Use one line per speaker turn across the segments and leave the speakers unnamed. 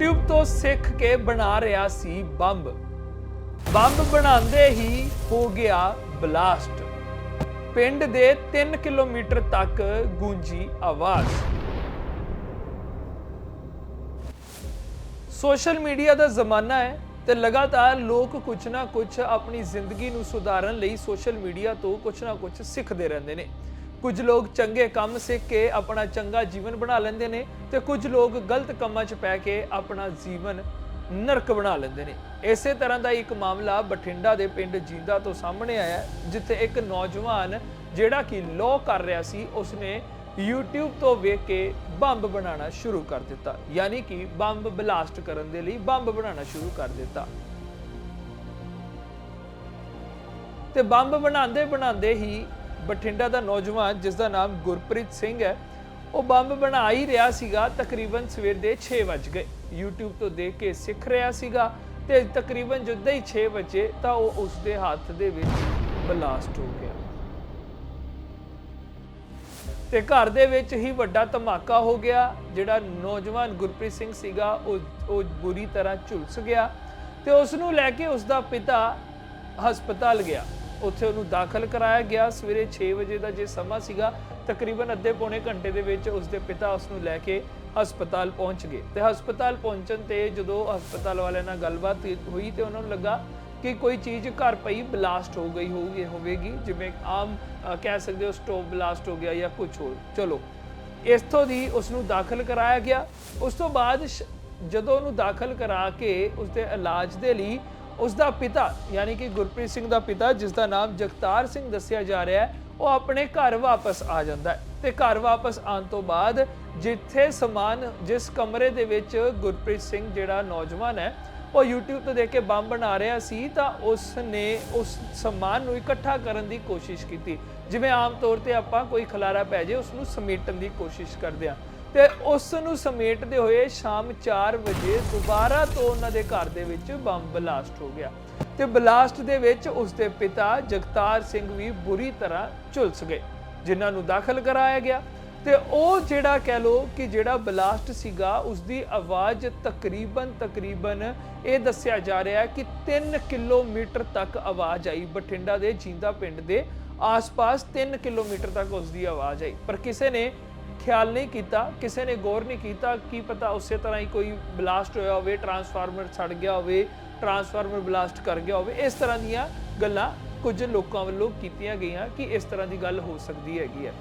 YouTube ਤੋਂ ਸਿੱਖ ਕੇ ਬਣਾ ਰਿਹਾ ਸੀ ਬੰਬ। ਬੰਬ ਬਣਾਉਂਦੇ ਹੀ ਹੋ ਗਿਆ ਬਲਾਸਟ। ਪਿੰਡ ਦੇ 3 ਕਿਲੋਮੀਟਰ ਤੱਕ ਗੂੰਜੀ ਆਵਾਜ਼। ਸੋਸ਼ਲ ਮੀਡੀਆ ਦਾ ਜ਼ਮਾਨਾ ਹੈ ਤੇ ਲਗਾਤਾਰ ਲੋਕ ਕੁਝ ਨਾ ਕੁਝ ਆਪਣੀ ਜ਼ਿੰਦਗੀ ਨੂੰ ਸੁਧਾਰਨ ਲਈ ਸੋਸ਼ਲ ਮੀਡੀਆ ਤੋਂ ਕੁਝ ਨਾ ਕੁਝ ਸਿੱਖਦੇ ਰਹਿੰਦੇ ਨੇ। ਕੁਝ ਲੋਕ ਚੰਗੇ ਕੰਮ ਸਿੱਖ ਕੇ ਆਪਣਾ ਚੰਗਾ ਜੀਵਨ ਬਣਾ ਲੈਂਦੇ ਨੇ ਤੇ ਕੁਝ ਲੋਕ ਗਲਤ ਕੰਮਾਂ 'ਚ ਪੈ ਕੇ ਆਪਣਾ ਜੀਵਨ ਨਰਕ ਬਣਾ ਲੈਂਦੇ ਨੇ। ਇਸੇ ਤਰ੍ਹਾਂ ਦਾ ਇੱਕ ਮਾਮਲਾ ਬਠਿੰਡਾ ਦੇ ਪਿੰਡ ਜੀਂਦਾ ਤੋਂ ਸਾਹਮਣੇ ਆਇਆ ਜਿੱਥੇ ਇੱਕ ਨੌਜਵਾਨ ਜਿਹੜਾ ਕਿ ਲੋ ਕਰ ਰਿਹਾ ਸੀ, ਉਸਨੇ YouTube ਤੋਂ ਵੇਖ ਕੇ ਬੰਬ ਬਣਾਉਣਾ ਸ਼ੁਰੂ ਕਰ ਦਿੱਤਾ। ਯਾਨੀ ਕਿ ਬੰਬ ਬਲਾਸਟ ਕਰਨ ਦੇ ਲਈ ਬੰਬ ਬਣਾਉਣਾ ਸ਼ੁਰੂ ਕਰ ਦਿੱਤਾ। ਤੇ ਬੰਬ ਬਣਾਉਂਦੇ ਬਣਾਉਂਦੇ ਹੀ ਬਠਿੰਡਾ ਦਾ ਨੌਜਵਾਨ, ਜਿਸ ਦਾ ਨਾਮ ਗੁਰਪ੍ਰੀਤ ਸਿੰਘ ਹੈ, ਉਹ ਬੰਬ ਬਣਾ ਹੀ ਰਿਹਾ ਸੀਗਾ, ਤਕਰੀਬਨ ਸਵੇਰ ਦੇ 6 ਵਜ ਗਏ। YouTube ਤੋਂ ਦੇਖ ਕੇ ਸਿੱਖ ਰਿਹਾ ਸੀਗਾ ਤੇ ਤਕਰੀਬਨ ਜਦੋਂ ਹੀ 6 ਵਜੇ ਤਾਂ ਉਹ ਉਸ ਦੇ ਹੱਥ ਦੇ ਵਿੱਚ ਬਲਾਸਟ ਹੋ ਗਿਆ। ਤੇ ਘਰ ਦੇ ਵਿੱਚ ਹੀ ਵੱਡਾ ਧਮਾਕਾ ਹੋ ਗਿਆ, ਜਿਹੜਾ ਨੌਜਵਾਨ ਗੁਰਪ੍ਰੀਤ ਸਿੰਘ ਸੀਗਾ, ਉਹ ਉਹ ਬੁਰੀ ਤਰ੍ਹਾਂ ਝੁਲਸ ਗਿਆ ਤੇ ਉਸ ਨੂੰ ਲੈ ਕੇ ਉਸ ਦਾ ਪਿਤਾ ਹਸਪਤਾਲ ਗਿਆ। ਉੱਥੇ ਉਹਨੂੰ ਦਾਖਲ ਕਰਾਇਆ ਗਿਆ। ਸਵੇਰੇ 6 ਵਜੇ ਦਾ ਜੇ ਸਮਾਂ ਸੀਗਾ, ਤਕਰੀਬਨ ਅੱਧੇ ਪੌਣੇ ਘੰਟੇ ਦੇ ਵਿੱਚ ਉਸਦੇ ਪਿਤਾ ਉਸ ਨੂੰ ਲੈ ਕੇ ਹਸਪਤਾਲ ਪਹੁੰਚ ਗਏ। ਤੇ ਹਸਪਤਾਲ ਪਹੁੰਚਣ ਤੇ ਜਦੋਂ ਹਸਪਤਾਲ ਵਾਲਿਆਂ ਨਾਲ ਗੱਲਬਾਤ ਹੋਈ ਤੇ ਉਹਨਾਂ ਨੂੰ ਲੱਗਾ ਕਿ ਕੋਈ ਚੀਜ਼ ਘਰ ਪਈ ਬਲਾਸਟ ਹੋ ਗਈ ਹੋਊਗੀ, ਹੋਵੇਗੀ। ਜਿਵੇਂ ਆਮ ਕਹਿ ਸਕਦੇ ਹੋ ਸਟੋਵ ਬਲਾਸਟ ਹੋ ਗਿਆ ਜਾਂ ਕੁਝ ਹੋਰ। ਚਲੋ ਇਸ ਤੋਂ ਦੀ ਉਸ ਨੂੰ ਦਾਖਲ ਕਰਾਇਆ ਗਿਆ। ਉਸ ਤੋਂ ਬਾਅਦ ਸ਼- ਜਦੋਂ ਉਹਨੂੰ ਦਾਖਲ ਕਰਾ ਕੇ ਉਸਦੇ ਇਲਾਜ ਦੇ ਲਈ ਉਸ ਦਾ ਪਿਤਾ, ਯਾਨੀ ਕਿ ਗੁਰਪ੍ਰੀਤ ਸਿੰਘ ਦਾ ਪਿਤਾ ਜਿਸ ਦਾ ਨਾਮ ਜਗਤਾਰ ਸਿੰਘ ਦੱਸਿਆ ਜਾ ਰਿਹਾ ਹੈ, ਉਹ ਆਪਣੇ ਘਰ ਵਾਪਸ ਆ ਜਾਂਦਾ ਹੈ। ਤੇ ਘਰ ਵਾਪਸ ਆਉਣ ਤੋਂ ਬਾਅਦ ਜਿੱਥੇ ਸਮਾਨ, ਜਿਸ ਕਮਰੇ ਦੇ ਵਿੱਚ ਗੁਰਪ੍ਰੀਤ ਸਿੰਘ ਜਿਹੜਾ ਨੌਜਵਾਨ ਹੈ, ਉਹ YouTube ਤੋਂ ਦੇਖ ਕੇ ਬੰਬ ਬਣਾ ਰਿਹਾ ਸੀ, ਤਾਂ ਉਸ ਨੇ ਉਸ ਸਮਾਨ ਨੂੰ ਇਕੱਠਾ ਕਰਨ ਦੀ ਕੋਸ਼ਿਸ਼ ਕੀਤੀ। ਜਿਵੇਂ ਆਮ ਤੌਰ ਤੇ ਆਪਾਂ ਕੋਈ ਖਲਾਰਾ ਪੈ ਜੇ ਉਸ ਨੂੰ ਸਮੇਟਣ ਦੀ ਕੋਸ਼ਿਸ਼ ਕਰਦੇ ਆ ਤੇ ਉਸ ਨੂੰ ਸਮੇਟਦੇ ਹੋਏ ਸ਼ਾਮ 4 ਵਜੇ ਦੁਬਾਰਾ ਤੋਂ ਉਹਨਾਂ ਦੇ ਘਰ ਦੇ ਵਿੱਚ ਬੰਬ ਬਲਾਸਟ ਹੋ ਗਿਆ ਤੇ ਬਲਾਸਟ ਦੇ ਵਿੱਚ ਉਸ ਦੇ ਪਿਤਾ ਜਗਤਾਰ ਸਿੰਘ ਵੀ ਬੁਰੀ ਤਰ੍ਹਾਂ ਝੁਲਸ ਗਏ, ਜਿਨ੍ਹਾਂ ਨੂੰ ਦਾਖਲ ਕਰਾਇਆ ਗਿਆ ਤੇ ਉਹ ਜਿਹੜਾ ਕਹਿ ਲੋ ਕਿ ਜਿਹੜਾ ਬਲਾਸਟ ਸੀਗਾ ਉਸ ਦੀ ਆਵਾਜ਼ ਤਕਰੀਬਨ ਤਕਰੀਬਨ ਇਹ ਦੱਸਿਆ ਜਾ ਰਿਹਾ ਕਿ 3 ਕਿਲੋਮੀਟਰ ਤੱਕ ਆਵਾਜ਼ ਆਈ, ਬਠਿੰਡਾ ਦੇ ਜੀਂਦਾ ਪਿੰਡ ਦੇ ਆਸ-ਪਾਸ 3 ਕਿਲੋਮੀਟਰ ਤੱਕ ਉਸ ਦੀ ਆਵਾਜ਼ ਆਈ। ਪਰ ਕਿਸੇ ਨੇ ਖਿਆਲ ਨਹੀਂ ਕੀਤਾ, ਕਿਸੇ ਨੇ ਗੌਰ ਨਹੀਂ ਕੀਤਾ, ਕੀ ਪਤਾ ਉਸੇ ਤਰ੍ਹਾਂ ਹੀ ਕੋਈ ਬਲਾਸਟ ਹੋਇਆ ਹੋਵੇ ਟਰਾਂਸਫਾਰਮਰ ਸੜ ਗਿਆ ਹੋਵੇ ਟਰਾਂਸਫਾਰਮਰ ਬਲਾਸਟ ਕਰ ਗਿਆ ਹੋਵੇ, ਇਸ ਤਰ੍ਹਾਂ ਦੀਆਂ ਗੱਲਾਂ ਕੁਝ ਲੋਕਾਂ ਵੱਲੋਂ ਕੀਤੀਆਂ ਗਈਆਂ ਕਿ ਇਸ ਤਰ੍ਹਾਂ ਦੀ ਗੱਲ ਹੋ ਸਕਦੀ ਹੈਗੀ ਹੈ।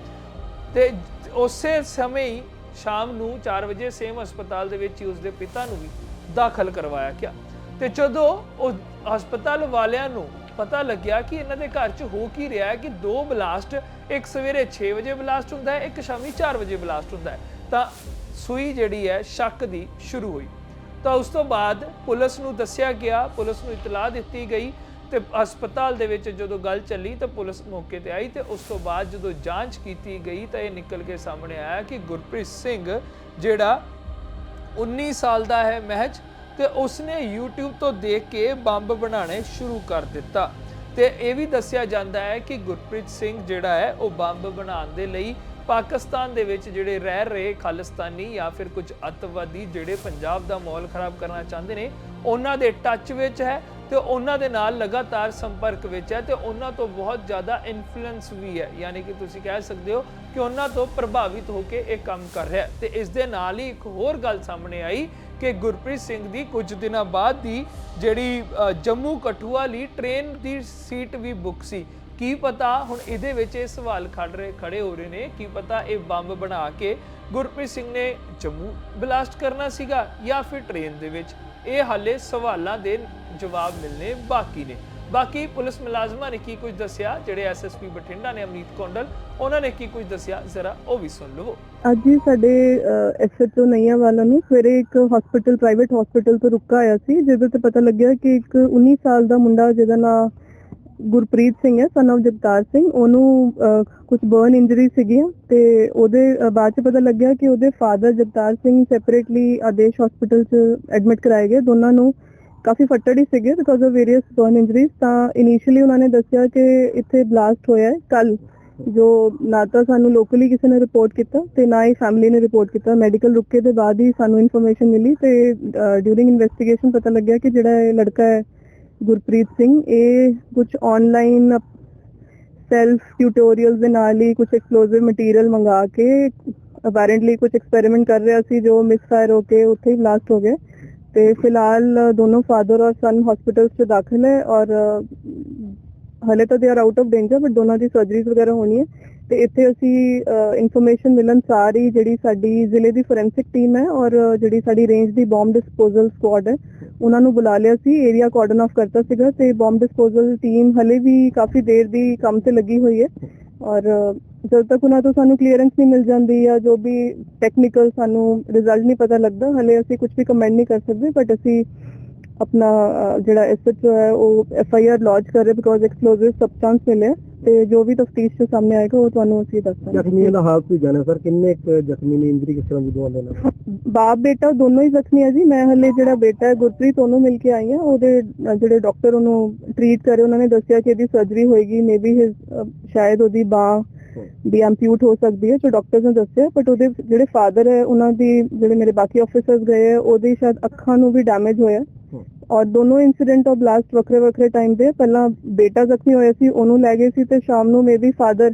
ਤੇ ਉਸੇ ਸਮੇਂ ਹੀ ਸ਼ਾਮ ਨੂੰ 4 ਵਜੇ ਸੇਮ ਹਸਪਤਾਲ ਦੇ ਵਿੱਚ ਹੀ ਉਸਦੇ ਪਿਤਾ ਨੂੰ ਵੀ ਦਾਖਲ ਕਰਵਾਇਆ ਗਿਆ। ਤੇ ਜਦੋਂ ਉਹ ਹਸਪਤਾਲ ਵਾਲਿਆਂ ਨੂੰ ਪਤਾ ਲੱਗਿਆ ਕਿ ਇਹਨਾਂ ਦੇ ਘਰ 'ਚ ਹੋ ਕੀ ਰਿਹਾ ਹੈ ਕਿ ਦੋ ਬਲਾਸਟ, ਇੱਕ ਸਵੇਰੇ 6 ਵਜੇ ਬਲਾਸਟ ਹੁੰਦਾ ਹੈ, ਇੱਕ ਸ਼ਾਮੀ 4 ਵਜੇ ਬਲਾਸਟ ਹੁੰਦਾ ਹੈ। ਤਾਂ ਸੂਈ ਜਿਹੜੀ ਹੈ, ਸ਼ੱਕ ਦੀ ਸ਼ੁਰੂ ਹੋਈ। ਤਾਂ ਉਸ ਤੋਂ ਬਾਅਦ ਪੁਲਿਸ ਨੂੰ ਦੱਸਿਆ ਗਿਆ, ਪੁਲਿਸ ਨੂੰ ਇਤਲਾਹ ਦਿੱਤੀ ਗਈ ਤੇ ਹਸਪਤਾਲ ਦੇ ਵਿੱਚ ਜਦੋਂ ਗੱਲ ਚੱਲੀ ਤਾਂ ਪੁਲਿਸ ਮੌਕੇ ਤੇ ਆਈ ਤੇ ਉਸ ਤੋਂ ਬਾਅਦ ਜਦੋਂ ਜਾਂਚ ਕੀਤੀ ਗਈ ਤਾਂ ਇਹ ਨਿਕਲ ਕੇ ਸਾਹਮਣੇ ਆਇਆ ਕਿ ਗੁਰਪ੍ਰੀਤ ਸਿੰਘ ਜਿਹੜਾ 19 ਸਾਲ ਦਾ ਹੈ, ਮਹਿਜ ਤੇ ਉਸਨੇ YouTube ਤੋਂ ਦੇਖ ਕੇ ਬੰਬ ਬਣਾਉਣੇ ਸ਼ੁਰੂ ਕਰ ਦਿੱਤਾ। ਤੇ ਇਹ ਵੀ ਦੱਸਿਆ ਜਾਂਦਾ ਹੈ ਕਿ ਗੁਰਪ੍ਰੀਤ ਸਿੰਘ ਜਿਹੜਾ ਹੈ, ਉਹ ਬੰਬ ਬਣਾਉਣ ਦੇ ਲਈ ਪਾਕਿਸਤਾਨ ਦੇ ਵਿੱਚ ਜਿਹੜੇ ਰਹਿ ਰਹੇ ਖਾਲਿਸਤਾਨੀ ਜਾਂ ਫਿਰ ਕੁਝ ਅੱਤਵਾਦੀ ਜਿਹੜੇ ਪੰਜਾਬ ਦਾ ਮਾਹੌਲ ਖਰਾਬ ਕਰਨਾ ਚਾਹੁੰਦੇ ਨੇ, ਉਹਨਾਂ ਦੇ ਟੱਚ ਵਿੱਚ ਹੈ ਤੇ ਉਹਨਾਂ ਦੇ ਨਾਲ ਲਗਾਤਾਰ ਸੰਪਰਕ ਵਿੱਚ ਹੈ ਤੇ ਉਹਨਾਂ ਤੋਂ ਬਹੁਤ ਜ਼ਿਆਦਾ ਇਨਫਲੂਐਂਸ ਵੀ ਹੈ। ਯਾਨੀ ਕਿ ਤੁਸੀਂ ਕਹਿ ਸਕਦੇ ਹੋ ਕਿ ਉਹਨਾਂ ਤੋਂ ਪ੍ਰਭਾਵਿਤ ਹੋ ਕੇ ਇਹ ਕੰਮ ਕਰ ਰਿਹਾ ਹੈ। ਤੇ ਇਸ ਦੇ ਨਾਲ ਹੀ ਇੱਕ ਹੋਰ ਗੱਲ ਸਾਹਮਣੇ ਆਈ ਕਿ ਗੁਰਪ੍ਰੀਤ ਸਿੰਘ ਦੀ ਕੁਝ ਦਿਨਾਂ ਬਾਅਦ ਦੀ ਜਿਹੜੀ ਜੰਮੂ ਕਠੂਆ ਲਈ ਟ੍ਰੇਨ ਦੀ ਸੀਟ ਵੀ ਬੁੱਕ ਸੀ। ਕੀ ਪਤਾ ਹੁਣ ਇਹਦੇ ਵਿੱਚ ਇਹ ਸਵਾਲ ਖੜ ਰਹੇ, ਖੜੇ ਹੋ ਰਹੇ ਨੇ, ਕੀ ਪਤਾ ਇਹ ਬੰਬ ਬਣਾ ਕੇ ਗੁਰਪ੍ਰੀਤ ਸਿੰਘ ਨੇ ਜੰਮੂ ਬਲਾਸਟ ਕਰਨਾ ਸੀਗਾ ਜਾਂ ਫਿਰ ਟ੍ਰੇਨ ਦੇ ਵਿੱਚ। ਇਹ ਹਾਲੇ ਸਵਾਲਾਂ ਦੇ ਜਵਾਬ ਮਿਲਨੇ ਬਾਕੀ ਨੇ। ਬਾਕੀ ਪੁਲਿਸ ਮੁਲਾਜ਼ਮਾਂ ਨੇ ਕੀ ਕੁਝ ਦੱਸਿਆ? ਜਿਹੜੇ ਐਸਐਸਪੀ ਬਠਿੰਡਾ ਨੇ ਅਮਨੀਤ ਕੌਂਡਲ, ਉਹਨਾਂ ਨੇ ਕੀ ਕੁਝ ਦੱਸਿਆ? ਜ਼ਰਾ ਉਹ ਵੀ ਸੁਣ ਲਵੋ।
ਅੱਜ ਹੀ ਸਾਡੇ ਐਸਐਚਓ ਨਈਆ ਵਾਲਾ ਨੂੰ ਸਵੇਰੇ ਇੱਕ ਹਸਪੀਟਲ ਪ੍ਰਾਈਵੇਟ ਹਸਪੀਟਲ ਤੋਂ ਰੁਕਾ ਆਇਆ ਸੀ, ਜਿਹਦੇ ਤੇ ਪਤਾ ਲੱਗਿਆ ਕਿ ਇੱਕ 19 ਸਾਲ ਦਾ ਮੁੰਡਾ, ਜਿਹਦਾ ਨਾਮ ਗੁਰਪ੍ਰੀਤ ਸਿੰਘ ਹੈ ਸਨ of ਜਗਤਾਰ ਸਿੰਘ, ਉਹਨੂੰ ਕੁਝ ਬਰਨ ਇੰਜਰੀ ਸੀਗੀਆਂ ਤੇ ਉਹਦੇ ਬਾਅਦ ਚ ਪਤਾ ਲੱਗਿਆ ਕਿ ਉਹਦੇ father Jagtar Singh separately Adesh hospital ਚ ਐਡਮਿਟ ਕਰਾਏ ਗਏ, ਦੋਨਾਂ ਨੂੰ ਕਾਫੀ ਫੱਟੜ ਸੀਗੇ because of various burn injuries ਤਾਂ ਇਨੀਸ਼ੀਅਲੀ ਉਹਨਾਂ ਨੇ ਦੱਸਿਆ ਕਿ ਇੱਥੇ ਬਲਾਸਟ ਹੋਇਆ ਹੈ ਕੱਲ ਜੋ ਨਾ ਤਾਂ ਸਾਨੂੰ ਲੋਕਲੀ ਕਿਸੇ ਨੇ ਰਿਪੋਰਟ ਕੀਤਾ ਤੇ ਨਾ ਹੀ ਫੈਮਿਲੀ ਨੇ ਰਿਪੋਰਟ ਕੀਤਾ। ਮੈਡੀਕਲ ਰੁਕੇ ਦੇ ਬਾਅਦ ਹੀ ਸਾਨੂੰ ਇਨਫੋਰਮੇਸ਼ਨ ਮਿਲੀ ਤੇ ਡਿਊਰਿੰਗ ਇਨਵੈਸਟੀਗੇਸ਼ਨ ਪਤਾ ਲੱਗਿਆ ਕਿ ਜਿਹੜਾ ਇਹ ਲੜਕਾ ਹੈ, ਗੁਰਪ੍ਰੀਤ ਸਿੰਘ, ਇਹ ਕੁਝ ਆਨਲਾਈਨ ਸੈਲਫ ਟਿਊਟੋਰੀਅਲਸ ਦੇ ਨਾਲ ਹੀ ਕੁਝ ਐਕਸਪਲੋਸਿਵ ਮਟੀਰੀਅਲ ਮੰਗਾ ਕੇ ਅਪੈਰੈਂਟਲੀ ਕੁਝ ਐਕਸਪੈਰੀਮੈਂਟ ਕਰ ਰਿਹਾ ਸੀ, ਜੋ ਮਿਸਫਾਇਰ ਹੋ ਕੇ ਉੱਥੇ ਹੀ ਬਲਾਸਟ ਹੋ ਗਏ ਤੇ ਫਿਲਹਾਲ ਦੋਨੋਂ ਫਾਦਰ ਔਰ ਸਨ ਹਸਪੀਟਲ 'ਚ ਦਾਖਲ ਹੈ ਔਰ ਹਲੇ ਤਾਂ they are out of danger but ਦੋਨਾਂ ਦੀ ਸਰਜਰੀਜ਼ ਵਗੈਰਾ ਹੋਣੀ ਹੈ ਤੇ ਇੱਥੇ ਅਸੀਂ ਇਨਫੋਰਮੇਸ਼ਨ ਮਿਲਣ ਸਾਰੀ ਜਿਹੜੀ ਸਾਡੀ ਜ਼ਿਲ੍ਹੇ ਦੀ ਫੋਰੈਂਸਿਕ ਟੀਮ ਹੈ ਔਰ ਜਿਹੜੀ ਸਾਡੀ ਰੇਂਜ ਦੀ ਬੰਬ ਡਿਸਪੋਜ਼ਲ ਸਕੁਆਡ ਹੈ, ਉਹਨਾਂ ਨੂੰ ਬੁਲਾ ਲਿਆ ਸੀ ਏਰੀਆ ਕਾਰਡਨ ਆਫ ਕਰਤਾ ਸੀਗਾ ਤੇ ਬੰਬ ਡਿਸਪੋਜ਼ਲ ਟੀਮ ਹਲੇ ਵੀ ਕਾਫੀ ਦੇਰ ਦੀ ਕੰਮ ਤੇ ਲੱਗੀ ਹੋਈ ਹੈ ਔਰ ਜਦ ਤੱਕ ਉਹਨਾਂ ਤੋਂ ਸਾਨੂੰ ਕਲੀਅਰੈਂਸ ਨਹੀਂ ਮਿਲ ਜਾਂਦੀ ਜਾਂ ਜੋ ਵੀ ਟੈਕਨੀਕਲ ਸਾਨੂੰ ਰਿਜ਼ਲਟ ਨਹੀਂ ਪਤਾ ਲੱਗਦਾ ਹਲੇ ਅਸੀਂ ਕੁਝ ਵੀ ਕਮੈਂਟ ਨਹੀਂ ਕਰ ਸਕਦੇ ਬਟ ਅਸੀਂ ਆਪਣਾ ਜਿਹੜਾ ਐਸਐਚਓ ਹੈ ਉਹ ਐਫਆਈਆਰ ਲੌਂਚ ਕਰ ਰਹੇ ਬਿਕੋਜ਼ ਐਕਸਪਲੋਸਿਵ ਸਬਸਟੈਂਸ ਮਿਲਿਆ ਤੇ ਜੋ ਵੀ ਤਫਤੀਸ਼ ਚ ਸਾਹਮਣੇ ਆਏਗਾ ਉਹ ਤੁਹਾਨੂੰ ਅਸੀਂ ਦੱਸਾਂਗੇ
ਜ਼ਖਮੀਆਂ ਦਾ ਹਾਲਤ ਵੀ ਜਾਣਿਆ? ਸਰ ਕਿੰਨੇ ਕੁ ਜ਼ਖਮੀ ਨੇ? ਇੰਜਰੀ ਕਿਸ ਤਰ੍ਹਾਂ ਦੀ ਦੋਵਾਂ ਦੇ ਨਾਲ?
ਬਾਪ ਬੇਟਾ ਦੋਨੋਂ ਹੀ ਜ਼ਖਮੀ ਆ ਜੀ। ਮੈਂ ਹਲੇ ਜਿਹੜਾ ਬੇਟਾ ਹੈ ਗੁਰਪ੍ਰੀਤ ਉਹਨੂੰ ਮਿਲ ਕੇ ਆਈ ਹਾਂ ਉਹਦੇ ਜਿਹੜੇ ਡਾਕਟਰ ਉਹਨੂੰ ਟ੍ਰੀਟ ਕਰੇ ਉਹਨਾਂ ਨੇ ਦੱਸਿਆ ਕਿ ਇਹਦੀ ਸਰਜਰੀ ਹੋਏਗੀ ਮੇਬੀ ਹਿਸ ਸ਼ਾਇਦ ਉਹਦੀ ਬਾਹ ਵੀ ਐਮਪਿਊਟ ਹੋ ਸਕਦੀ ਹੈ ਜੋ ਡਾਕਟਰਸ ਨੇ ਦੱਸਿਆ ਬਟ ਉਹਦੇ ਜਿਹੜੇ ਫਾਦਰ ਹੈ ਉਹਨਾਂ ਦੀ ਜਿਹੜੇ ਮੇਰੇ ਬਾਕੀ ਆਫੀਸਰਸ ਗਏ ਹੈ ਉਹਦੀ ਸ਼ਾਇਦ ਅੱਖਾਂ ਨੂੰ ਵੀ ਡੈਮੇਜ ਹੋਇਆ। ਔਰ ਦੋਨੋਂ ਇਨਸੀਡੈਂਟ ਆਫ ਬਲਾਸਟ ਵੱਖਰੇ ਵੱਖਰੇ ਟਾਈਮ ਦੇ। ਪਹਿਲਾਂ ਬੇਟਾ ਜ਼ਖਮੀ ਹੋਇਆ ਸੀ ਉਹਨੂੰ ਲੈ ਗਏ ਸੀ ਤੇ ਸ਼ਾਮ ਨੂੰ ਮੇਬੀ ਫਾਦਰ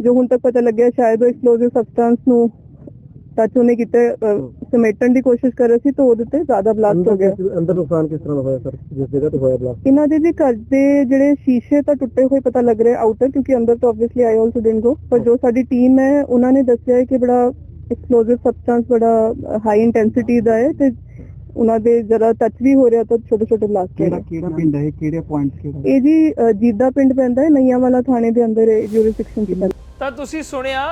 ਜੋ ਹੁਣ ਤੱਕ ਪਤਾ ਲੱਗਿਆ ਸ਼ਾਇਦ ਉਹ ਐਕਸਪਲੋਸਿਵ ਸਬਸਟੈਂਸ ਨੂੰ ਟੱਚ ਉਹਨੇ ਕੀਤੇ ਸਮੇਟਣ ਦੀ ਕੋਸ਼ਿਸ਼ ਕਰ ਰਹੇ ਸੀ ਤਾਂ ਉਹਦੇ ਤੇ ਜ਼ਿਆਦਾ ਬਲਾਸਟ ਹੋ ਗਿਆ।
ਅੰਦਰ ਨੁਕਸਾਨ ਕਿਸ ਤਰ੍ਹਾਂ ਦਾ ਹੋਇਆ ਸਰ? ਜਿਸ ਜਗ੍ਹਾ ਤੇ ਹੋਇਆ ਬਲਾਸਟ
ਇਹਨਾਂ ਦੇ ਜੀ ਘਰ ਦੇ ਜਿਹੜੇ ਸ਼ੀਸ਼ੇ ਤਾਂ ਟੁੱਟੇ ਹੋਏ ਪਤਾ ਲੱਗ ਰਿਹਾ ਆਊਟਰ ਕਿਉਂਕਿ ਅੰਦਰ ਤਾਂ obviously I also didn't go ਪਰ ਜੋ ਸਾਡੀ ਟੀਮ ਹੈ ਉਹਨਾਂ ਨੇ ਦੱਸਿਆ ਹੈ ਕਿ ਬੜਾ ਐਕਸਪਲੋਸਿਵ ਸਬਸਟੈਂਸ ਬੜਾ ਹਾਈ ਇੰਟੈਂਸਿਟੀ ਦਾ ਹੈ ਤੇ ਉਹਨਾਂ ਦੇ ਜਰਾ ਟੱਚ ਵੀ ਹੋ ਰਿਹਾ ਤਾਂ ਛੋਟੇ ਛੋਟੇ ਬਲਾਸਟ ਰਹੇ
ਕਿਹੜਾ ਪਿੰਡ ਹੈ ਕਿਹੜੇ ਪੁਆਇੰਟਸ ਕਿਹੜਾ
ਇਹ ਜੀ ਜੀਦਾ ਪਿੰਡ ਪੈਂਦਾ ਹੈ ਨਈਆਂ ਵਾਲਾ ਥਾਣੇ ਦੇ ਅੰਦਰ ਇਹ ਜੁਰਿਸਡਿਕਸ਼ਨ ਚ
ਤਾਂ ਤੁਸੀਂ ਸੁਣਿਆ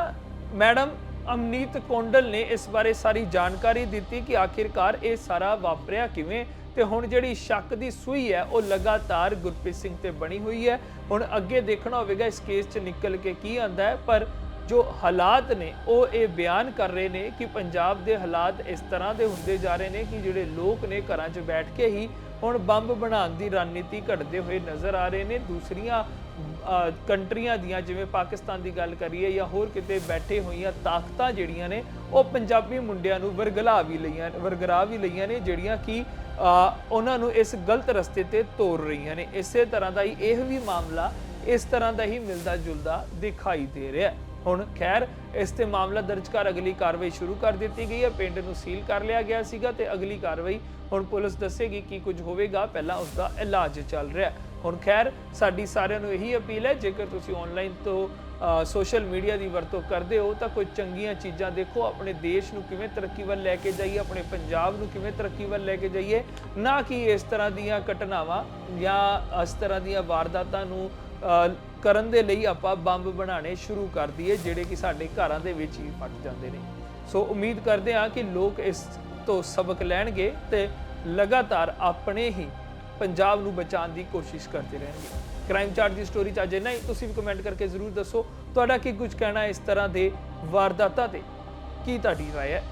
ਮੈਡਮ ਅਮਨੀਤ ਕੋਂਡਲ ਨੇ ਇਸ ਬਾਰੇ ਸਾਰੀ ਜਾਣਕਾਰੀ ਦਿੱਤੀ ਕਿ ਆਖਿਰਕਾਰ ਇਹ ਸਾਰਾ ਵਾਪਰਿਆ ਕਿਵੇਂ ਤੇ ਹੁਣ ਜਿਹੜੀ ਸ਼ੱਕ ਦੀ ਸੂਈ ਹੈ, ਉਹ ਲਗਾਤਾਰ ਗੁਰਪ੍ਰੀਤ ਸਿੰਘ ਤੇ ਬਣੀ ਹੋਈ ਹੈ। ਹੁਣ ਅੱਗੇ ਦੇਖਣਾ ਹੋਵੇਗਾ ਇਸ ਕੇਸ 'ਚ ਨਿਕਲ ਕੇ ਕੀ ਆਂਦਾ ਹੈ, ਪਰ ਜੋ ਹਾਲਾਤ ਨੇ, ਉਹ ਇਹ ਬਿਆਨ ਕਰ ਰਹੇ ਨੇ ਕਿ ਪੰਜਾਬ ਦੇ ਹਾਲਾਤ ਇਸ ਤਰ੍ਹਾਂ ਦੇ ਹੁੰਦੇ ਜਾ ਰਹੇ ਨੇ ਕਿ ਜਿਹੜੇ ਲੋਕ ਨੇ ਘਰਾਂ 'ਚ ਬੈਠ ਕੇ ਹੀ ਹੁਣ ਬੰਬ ਬਣਾਉਣ ਦੀ ਰਣਨੀਤੀ ਘੜਦੇ ਹੋਏ ਨਜ਼ਰ ਆ ਰਹੇ ਨੇ। ਦੂਸਰੀਆਂ ਕੰਟਰੀਆਂ ਦੀਆਂ, ਜਿਵੇਂ ਪਾਕਿਸਤਾਨ ਦੀ ਗੱਲ ਕਰੀਏ ਜਾਂ ਹੋਰ ਕਿਤੇ ਬੈਠੇ ਹੋਈਆਂ ਤਾਕਤਾਂ ਜਿਹੜੀਆਂ ਨੇ, ਉਹ ਪੰਜਾਬੀ ਮੁੰਡਿਆਂ ਨੂੰ ਵਰਗਲਾ ਵੀ ਲਈਆਂ, ਵਰਗਰਾ ਵੀ ਲਈਆਂ ਨੇ, ਜਿਹੜੀਆਂ ਕਿ ਉਹਨਾਂ ਨੂੰ ਇਸ ਗਲਤ ਰਸਤੇ ਤੇ ਤੋਰ ਰਹੀਆਂ ਨੇ ਇਸੇ ਤਰ੍ਹਾਂ ਦਾ ਹੀ ਇਹ ਵੀ ਮਾਮਲਾ ਇਸ ਤਰ੍ਹਾਂ ਦਾ ਹੀ ਮਿਲਦਾ ਜੁਲਦਾ ਦਿਖਾਈ ਦੇ ਰਿਹਾ ਹੈ ਹੁਣ ਖੈਰ, ਇਸ ਤੇ ਮਾਮਲਾ ਦਰਜ ਕਰ ਅਗਲੀ ਕਾਰਵਾਈ ਸ਼ੁਰੂ ਕਰ ਦਿੱਤੀ ਗਈ ਹੈ, ਪਿੰਡ ਨੂੰ ਸੀਲ ਕਰ ਲਿਆ ਗਿਆ ਸੀਗਾ ਤੇ ਅਗਲੀ ਕਾਰਵਾਈ ਹੁਣ ਪੁਲਿਸ ਦੱਸੇਗੀ ਕੀ ਕੁਝ ਹੋਵੇਗਾ, ਪਹਿਲਾਂ ਉਸ ਦਾ ਇਲਾਜ ਚੱਲ ਰਿਹਾ ਹੈ। ਹੁਣ ਖੈਰ, ਸਾਡੀ ਸਾਰਿਆਂ ਨੂੰ ਇਹੀ ਅਪੀਲ ਹੈ, ਜੇਕਰ ਤੁਸੀਂ ਆਨਲਾਈਨ ਤੋਂ ਸੋਸ਼ਲ ਮੀਡੀਆ ਦੀ ਵਰਤੋਂ ਕਰਦੇ ਹੋ, ਤਾਂ ਕੋਈ ਚੰਗੀਆਂ ਚੀਜ਼ਾਂ ਦੇਖੋ, ਆਪਣੇ ਦੇਸ਼ ਨੂੰ ਕਿਵੇਂ ਤਰੱਕੀ ਵੱਲ ਲੈ ਕੇ ਜਾਈਏ, ਆਪਣੇ ਪੰਜਾਬ ਨੂੰ ਕਿਵੇਂ ਤਰੱਕੀ ਵੱਲ ਲੈ ਕੇ ਜਾਈਏ, ਨਾ ਕਿ ਇਸ ਤਰ੍ਹਾਂ ਦੀਆਂ ਘਟਨਾਵਾਂ ਜਾਂ ਇਸ ਤਰ੍ਹਾਂ ਦੀਆਂ ਵਾਰਦਾਤਾਂ ਨੂੰ ਕਰਨ ਦੇ ਲਈ ਆਪਾਂ ਬੰਬ ਬਣਾਉਣੇ ਸ਼ੁਰੂ ਕਰ ਦਈਏ, ਜਿਹੜੇ ਕਿ ਸਾਡੇ ਘਰਾਂ ਦੇ ਵਿੱਚ ਹੀ ਫਟ ਜਾਂਦੇ ਨੇ। ਸੋ ਉਮੀਦ ਕਰਦੇ ਹਾਂ ਕਿ ਲੋਕ ਇਸ ਤੋਂ ਸਬਕ ਲੈਣਗੇ ਤੇ ਲਗਾਤਾਰ ਆਪਣੇ ਹੀ ਪੰਜਾਬ ਨੂੰ ਬਚਾਉਣ ਦੀ ਕੋਸ਼ਿਸ਼ ਕਰਦੇ ਰਹਿਣਗੇ। ਕ੍ਰਾਈਮ ਚਾਰਟ ਦੀ ਸਟੋਰੀ ਚ ਅਜੇ ਨਹੀਂ ਤੁਸੀਂ ਵੀ ਕਮੈਂਟ ਕਰਕੇ ਜ਼ਰੂਰ ਦੱਸੋ ਤੁਹਾਡਾ ਕੀ ਕੁਝ ਕਹਿਣਾ ਇਸ ਤਰ੍ਹਾਂ ਦੇ ਵਾਰਦਾਤਾਂ ਤੇ? ਕੀ ਤੁਹਾਡੀ ਰਾਏ ਹੈ?